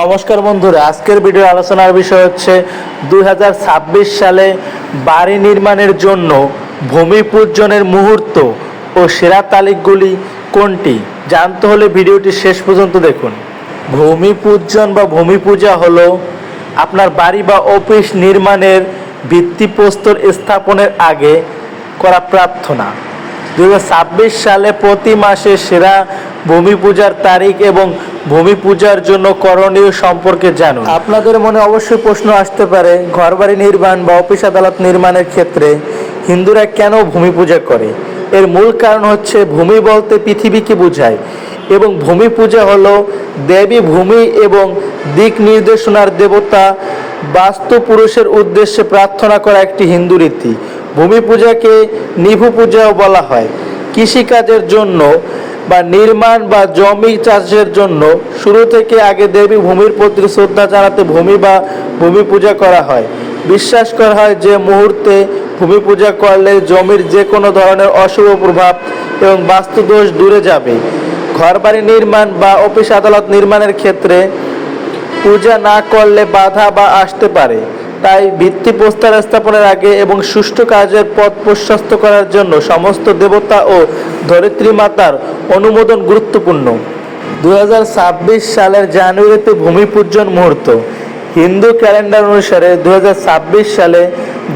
নমস্কার বন্ধুরা, আজকের ভিডিও আলোচনার বিষয় হচ্ছে দুই হাজার ছাব্বিশ সালে বাড়ি নির্মাণের জন্য ভূমি পূজনের মুহূর্ত ও সেরা তালিকগুলি কোনটি? জানতে হলে ভিডিওটি শেষ পর্যন্ত দেখুন। ভূমি পূজন বা ভূমি পূজা হলো আপনার বাড়ি বা অফিস নির্মাণের ভিত্তিপ্রস্তর স্থাপনের আগে করা প্রার্থনা। দু হাজার ছাব্বিশ সালে প্রতি মাসে সেরা ভূমি পূজার তারিখ এবং ভূমি পূজার জন্য করণীয় সম্পর্কে জানুন। আপনাদের মনে অবশ্যই প্রশ্ন আসতে পারে, ঘরবাড়ি নির্মাণ বা অফিস আদালত নির্মাণের ক্ষেত্রে হিন্দুরা কেন ভূমি পূজা করে? এর মূল কারণ হচ্ছে ভূমি বলতে পৃথিবীকে বোঝায় এবং ভূমি পূজা হলো দেবী ভূমি এবং দিক নির্দেশনার দেবতা বাস্তু পুরুষের উদ্দেশ্যে প্রার্থনা করা একটি হিন্দু রীতি। ভূমি পূজাকে নিভু পূজাও বলা হয়। কৃষিকাজের জন্য বা নির্মাণ বা জমি চাষের জন্য শুরু থেকে আগে দেবী ভূমির প্রতি শ্রদ্ধা জানাতে ভূমি বা ভূমি পূজা করা হয়। বিশ্বাস করা হয় যে মুহূর্তে ভূমি পূজা করলে জমির যে কোনো ধরনের অশুভ প্রভাব এবং বাস্তুদোষ দূরে যাবে। ঘরবাড়ি নির্মাণ বা অফিস আদালত নির্মাণের ক্ষেত্রে পূজা না করলে বাধা বা আসতে পারে। তাই ভিত্তি ভিত্তিপ্রস্তর স্থাপনের আগে এবং সুষ্ঠু কাজের পথ প্রশস্ত করার জন্য সমস্ত দেবতা ও ধরিত্রী মাতার অনুমোদন গুরুত্বপূর্ণ। দু হাজার ছাব্বিশ সালের জানুয়ারিতে ভূমি পূজন মুহূর্ত। হিন্দু ক্যালেন্ডার অনুসারে দু হাজার ছাব্বিশ সালে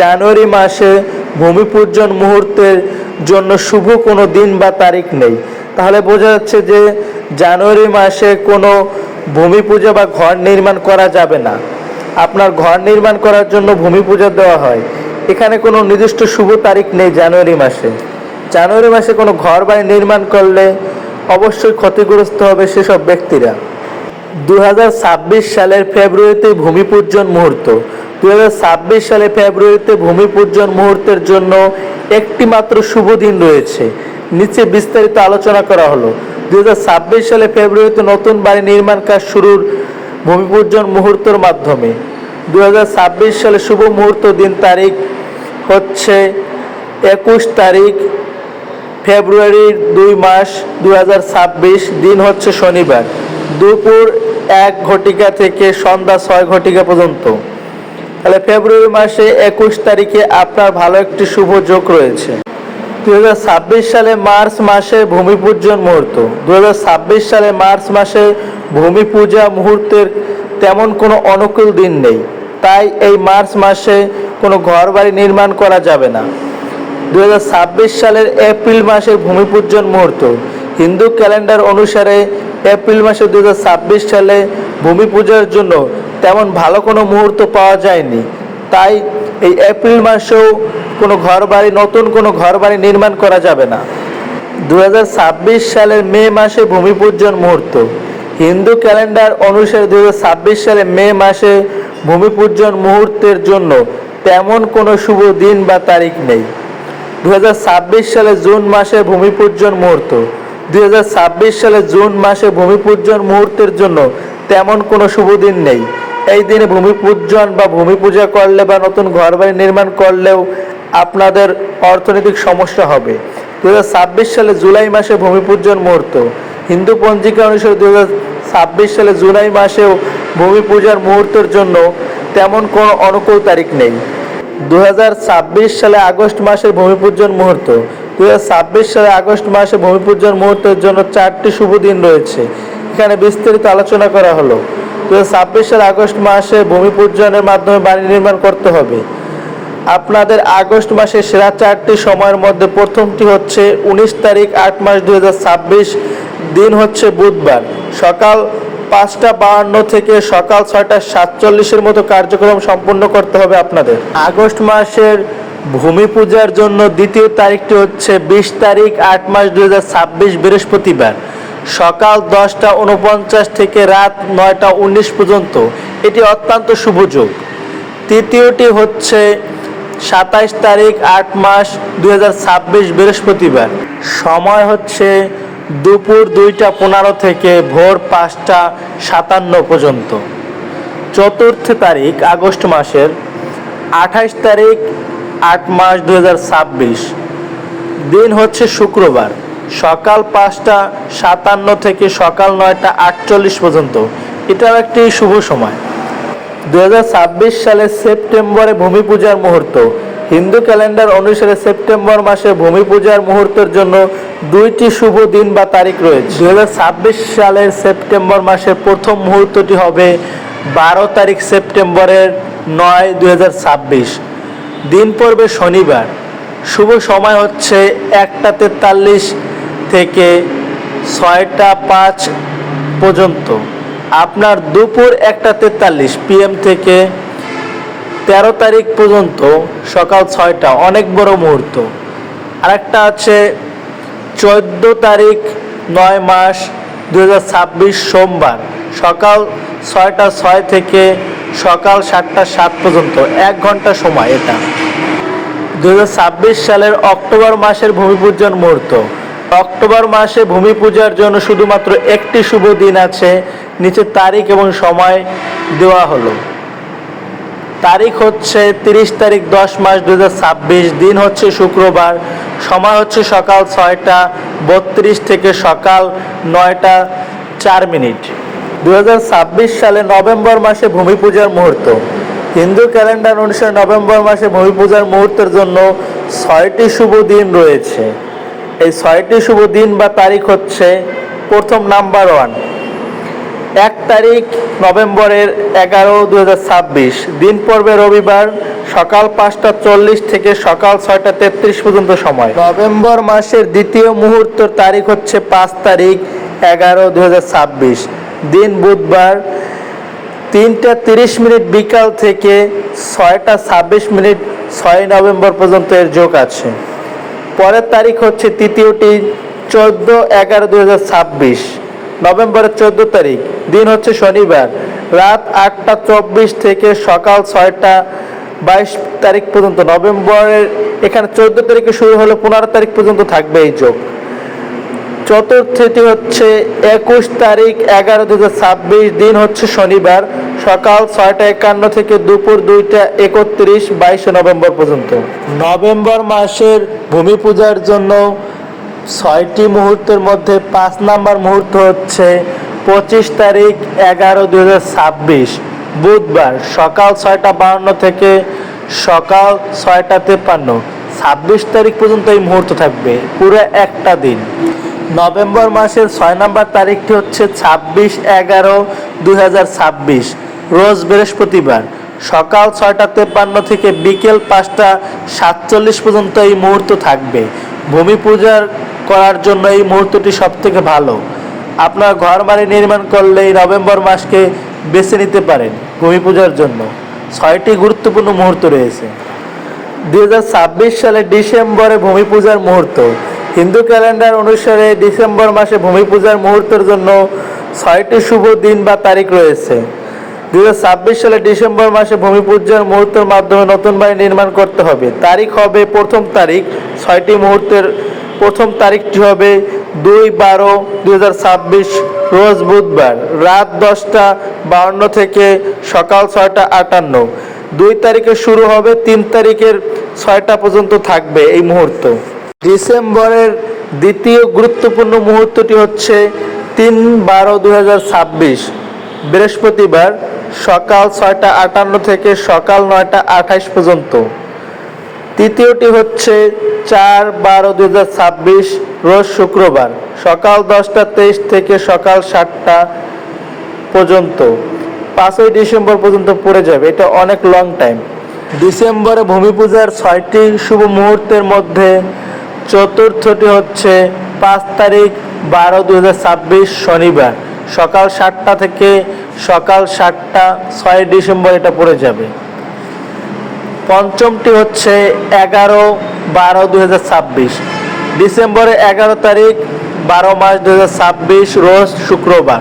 জানুয়ারি মাসে ভূমি পূজন মুহূর্তের জন্য শুভ কোনো দিন বা তারিখ নেই। তাহলে বোঝা যাচ্ছে যে জানুয়ারি মাসে কোনো ভূমি পূজা বা ঘর নির্মাণ করা যাবে না। আপনার ঘর নির্মাণ করার জন্য ভূমি পূজা দেওয়া হয়। এখানে কোনো নির্দিষ্ট শুভ তারিখ নেই জানুয়ারি মাসে। জানুয়ারি মাসে কোনো ঘর বাড়ি নির্মাণ করলে অবশ্যই ক্ষতিগ্রস্ত হবে সেসব ব্যক্তিরা। দু হাজার ছাব্বিশ সালের ফেব্রুয়ারিতে ভূমি পূজন মুহূর্ত। দুই হাজার ছাব্বিশ সালে ফেব্রুয়ারিতে ভূমি পূজন মুহূর্তের জন্য একটি মাত্র শুভ দিন রয়েছে। নিচে বিস্তারিত আলোচনা করা হলো। দুই হাজার ছাব্বিশ সালে ফেব্রুয়ারিতে নতুন বাড়ি নির্মাণ কাজ শুরুর ভূমি পূজন মুহূর্তের মাধ্যমে। দু হাজার ছাব্বিশ সালে শুভ মুহূর্ত দিন তারিখ হচ্ছে একুশ তারিখ, ফেব্রুয়ারির দুই মাস দু হাজার ছাব্বিশ, দিন হচ্ছে শনিবার। দুপুর এক ঘটিকা থেকে সন্ধ্যা ছয় ঘটিকা পর্যন্ত। তাহলে ফেব্রুয়ারি মাসে একুশ তারিখে আপনার ভালো একটি শুভ যোগ রয়েছে। দু হাজার ছাব্বিশ সালে মার্চ মাসে ভূমি পূজন মুহূর্ত। দু হাজার ছাব্বিশ সালে মার্চ মাসে ভূমি পূজা মুহূর্তের তেমন কোনো অনুকূল দিন নেই। তাই এই মার্চ মাসে কোনো ঘর বাড়ি নির্মাণ করা যাবে না। দু হাজার ছাব্বিশ সালের এপ্রিল মাসে ভূমি পূজন মুহূর্ত। হিন্দু ক্যালেন্ডার অনুসারে এপ্রিল মাসে দু হাজার ছাব্বিশ সালে ভূমি পূজার জন্য তেমন ভালো কোনো মুহূর্ত পাওয়া যায়নি। তাই এই এপ্রিল মাসেও কোনো ঘর বাড়ি নতুন কোনো ঘর বাড়ি নির্মাণ করা যাবে না। দু হাজার ছাব্বিশ সালের মে মাসে ভূমি পূজন মুহূর্ত। হিন্দু ক্যালেন্ডার অনুসারে দু সালে মে মাসে ভূমি পূজন মুহূর্তের জন্য তেমন কোনো শুভ দিন বা তারিখ নেই। দুই হাজার ছাব্বিশ সালে জুন মাসে ভূমি পূজন মুহূর্ত। দুই হাজার ছাব্বিশ সালে জুন মাসে ভূমি পূজন মুহূর্তের জন্য তেমন কোনো শুভ দিন নেই। এই দিনে ভূমি পূজন বা ভূমি পূজা করলে বা নতুন ঘর বাড়ি নির্মাণ করলেও আপনাদের অর্থনৈতিক সমস্যা হবে। দু হাজার ছাব্বিশ সালে জুলাই মাসে ভূমি পূজন মুহূর্ত। হিন্দু পঞ্জিকা অনুসারে দু হাজার ছাব্বিশ সালে জুলাই মাসেও ভূমি পূজার মুহূর্তের জন্য তেমন কোনো অনুকূল তারিখ নেই। দু হাজার ছাব্বিশ সালে আগস্ট মাসের ভূমি পূজন মুহূর্ত। দু হাজার ছাব্বিশ সালে আগস্ট মাসে ভূমি পূজন মুহূর্তের জন্য চারটি শুভ দিন রয়েছে। এখানে বিস্তারিত আলোচনা করা হলো। সালে আগস্ট মাসে ভূমি পূজনের মাধ্যমে বাড়ি নির্মাণ করতে হবে। আপনাদের আগস্ট মাসের সেরা চারটি সময়ের মধ্যে প্রথমটি হচ্ছে উনিশ তারিখ আট মাস দুহাজার ছাব্বিশ, দিন হচ্ছে বুধবার। সকাল পাঁচটা বাহান্ন থেকে সকাল ছয়টা সাতচল্লিশের মতো কার্যক্রম সম্পন্ন করতে হবে আপনাদের। আগস্ট মাসের ভূমি পূজার জন্য দ্বিতীয় তারিখটি হচ্ছে বিশ তারিখ আট মাস দুই হাজার ছাব্বিশ বৃহস্পতিবার। সকাল দশটা উনপঞ্চাশ থেকে রাত নয়টা উনিশ পর্যন্ত। এটি অত্যন্ত শুভযোগ তৃতীয়টি হচ্ছে সাতাইশ তারিখ আট মাস দু হাজার ছাব্বিশ বৃহস্পতিবার। সময় হচ্ছে দুপুর দুইটা পনেরো থেকে ভোর পাঁচটা সাতান্ন পর্যন্ত। চতুর্থ তারিখ আগস্ট মাসের আঠাইশ তারিখ আট মাস দু হাজার ছাব্বিশ। দিন হচ্ছে শুক্রবার। সকাল পাঁচটা সাতান্ন থেকে সকাল নয়টা আটচল্লিশ পর্যন্ত। এটাও একটি শুভ সময়। দু হাজার ছাব্বিশ সালের সেপ্টেম্বরে ভূমি পূজার মুহূর্ত। হিন্দু ক্যালেন্ডার অনুসারে সেপ্টেম্বর মাসে ভূমি পূজার মুহূর্তের জন্য দুইটি শুভ দিন বা তারিখ রয়েছে। দু হাজার ছাব্বিশ সালের সেপ্টেম্বর মাসের প্রথম মুহূর্তটি হবে বারো তারিখ সেপ্টেম্বরের নয় দু দিন পড়বে শনিবার। শুভ সময় হচ্ছে একটা তেতাল্লিশ থেকে ছয়টা পাঁচ পর্যন্ত। আপনার দুপুর একটা তেতাল্লিশ পিএম থেকে তেরো তারিখ পর্যন্ত সকাল ছয়টা, অনেক বড় মুহূর্ত। আরেকটা আছে চোদ্দ তারিখ নয় মাস দু হাজার ছাব্বিশ সোমবার, সকাল ছয়টা ছয় থেকে সকাল সাতটা সাত পর্যন্ত। এক ঘণ্টা সময় এটা। দু হাজার ছাব্বিশ সালের অক্টোবর মাসের ভূমি পূজন মুহূর্ত। অক্টোবর মাসে ভূমি পূজার জন্য শুধুমাত্র একটি শুভ দিন আছে। নিচে তারিখ এবং সময় দেওয়া হলো। তারিখ হচ্ছে তিরিশ তারিখ দশ মাস দু হাজার ছাব্বিশ। দিন হচ্ছে শুক্রবার। সময় হচ্ছে সকাল ছয়টা বত্রিশ থেকে সকাল নয়টা চার মিনিট। দু হাজার ছাব্বিশ সালে নভেম্বর মাসে ভূমি পূজার মুহূর্ত। হিন্দু ক্যালেন্ডার অনুসারে নভেম্বর মাসে ভূমি পূজার মুহূর্তের জন্য ছয়টি শুভ দিন রয়েছে। এই ছয়টি শুভ দিন বা তারিখ হচ্ছে প্রথম নাম্বার ওয়ান। এক তারিখ নভেম্বরের এগারো দু দিন পর্বে রবিবার, সকাল পাঁচটা চল্লিশ থেকে সকাল ছয়টা তেত্রিশ পর্যন্ত সময়। নভেম্বর মাসের দ্বিতীয় মুহূর্তের তারিখ হচ্ছে পাঁচ তারিখ এগারো দু দিন বুধবার, তিনটা তিরিশ মিনিট বিকাল থেকে ছয়টা ছাব্বিশ মিনিট ছয় নভেম্বর পর্যন্ত এর যোগ আছে। পরের তারিখ হচ্ছে তৃতীয়টি চোদ্দ এগারো দু নভেম্বরের চোদ্দ তারিখ, দিন হচ্ছে শনিবার। রাত আটটা চব্বিশ থেকে সকাল ছয়টা বাইশ তারিখ পর্যন্ত। নভেম্বরের এখানে চোদ্দ তারিখে শুরু হলে পনেরো তারিখ পর্যন্ত থাকবে এই যোগ। চতুর্থটি হচ্ছে একুশ তারিখ এগারো দু ছাব্বিশ, দিন হচ্ছে শনিবার। সকাল ছয়টা একান্ন থেকে দুপুর দুইটা একত্রিশ, বাইশে নভেম্বর পর্যন্ত। নভেম্বর মাসের ভূমি পূজার জন্য ছয়টি মুহূর্তের মধ্যে পাঁচ নাম্বার মুহূর্ত হচ্ছে পঁচিশ তারিখ এগারো দু ছাব্বিশ, বুধবার সকাল ছয়টা বাহান্ন থেকে সকাল ছয়টা তেপ্পান্ন। ছাব্বিশ তারিখ পর্যন্ত এই মুহূর্ত থাকবে, পুরো একটা দিন। নভেম্বর মাসের ছয় নম্বর তারিখটি হচ্ছে ছাব্বিশ এগারো দুই রোজ বৃহস্পতিবার সকাল ছয়টা তেপ্পান্ন থেকে বিকেল পাঁচটা সাতচল্লিশ পর্যন্ত এই মুহূর্ত থাকবে। ভূমি পূজার করার জন্য এই মুহূর্তটি সব থেকে ভালো। আপনার ঘর বাড়ি নির্মাণ করলে এই নভেম্বর মাসকে বেছে নিতে পারেন ভূমি পূজার জন্য। ছয়টি গুরুত্বপূর্ণ মুহূর্ত রয়েছে। দু হাজার ছাব্বিশ সালে ডিসেম্বরে ভূমি পূজার মুহূর্ত। হিন্দু ক্যালেন্ডার অনুসারে ডিসেম্বর মাসে ভূমি পূজার মুহূর্তের জন্য ছয়টি শুভ দিন বা তারিখ রয়েছে। দুই হাজার ছাব্বিশ সালে ডিসেম্বর মাসে ভূমি পূজার মুহূর্তের মাধ্যমে নতুন বাড়ি নির্মাণ করতে হবে। তারিখ হবে প্রথম তারিখ, ছয়টি মুহূর্তের প্রথম তারিখটি হবে দুই বারো দুই রোজ বুধবার রাত দশটা বাউন্ন থেকে সকাল ছয়টা আটান্ন। দুই তারিখে শুরু হবে, তিন তারিখের ছয়টা পর্যন্ত থাকবে এই মুহূর্ত। ডিসেম্বরের দ্বিতীয় গুরুত্বপূর্ণ মুহূর্তটি হচ্ছে তিন বারো দু বৃহস্পতিবার সকাল ছয়টা আটান্ন থেকে সকাল নয়টা আঠাইশ পর্যন্ত। তৃতীয়টি হচ্ছে চার বারো দু রোজ শুক্রবার, সকাল দশটা তেইশ থেকে সকাল সাতটা পর্যন্ত। পাঁচই ডিসেম্বর পর্যন্ত পড়ে যাবে, এটা অনেক লং টাইম ডিসেম্বরে ভূমি পূজার ছয়টি শুভ মুহূর্তের মধ্যে চতুর্থটি হচ্ছে পাঁচ তারিখ বারো দু শনিবার, সকাল সাতটা থেকে সকাল সাতটা, ছয় ডিসেম্বর এটা পড়ে যাবে। পঞ্চমটি হচ্ছে এগারো বারো দু ডিসেম্বরে এগারো তারিখ, বারো দুহাজার ছাব্বিশ, রোজ শুক্রবার।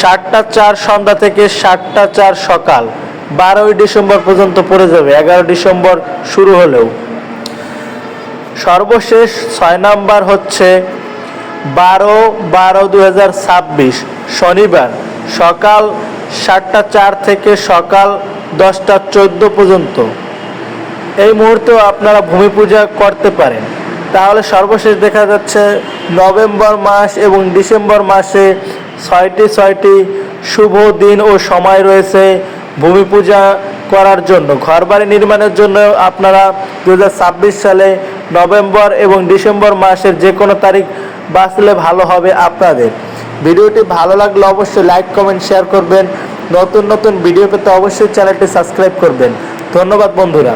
সাতটা চার সন্ধ্যা থেকে সাতটা চার সকাল, বারোই ডিসেম্বর পর্যন্ত পড়ে যাবে। এগারো ডিসেম্বর শুরু হলেও। সর্বশেষ ছয় নাম্বার হচ্ছে বারো বারো দু শনিবার। সকাল সাতটা চার থেকে সকাল দশটা চোদ্দ পর্যন্ত। এই মুহূর্তেও আপনারা ভূমি পূজা করতে পারেন। তাহলে সর্বশেষ দেখা যাচ্ছে নভেম্বর মাস এবং ডিসেম্বর মাসে ছয়টি ছয়টি শুভ দিন ও সময় রয়েছে ভূমি পূজা করার জন্য। ঘরবাড়ি নির্মাণের জন্য আপনারা দু হাজার ছাব্বিশ সালে নভেম্বর এবং ডিসেম্বর মাসের যে কোনো তারিখ বাঁচলে ভালো হবে আপনাদের। ভিডিওটি ভালো লাগলে অবশ্যই লাইক, কমেন্ট, শেয়ার করবেন। নতুন নতুন ভিডিও পেতে অবশ্যই চ্যানেলটি সাবস্ক্রাইব করবেন। ধন্যবাদ, বন্ধুরা।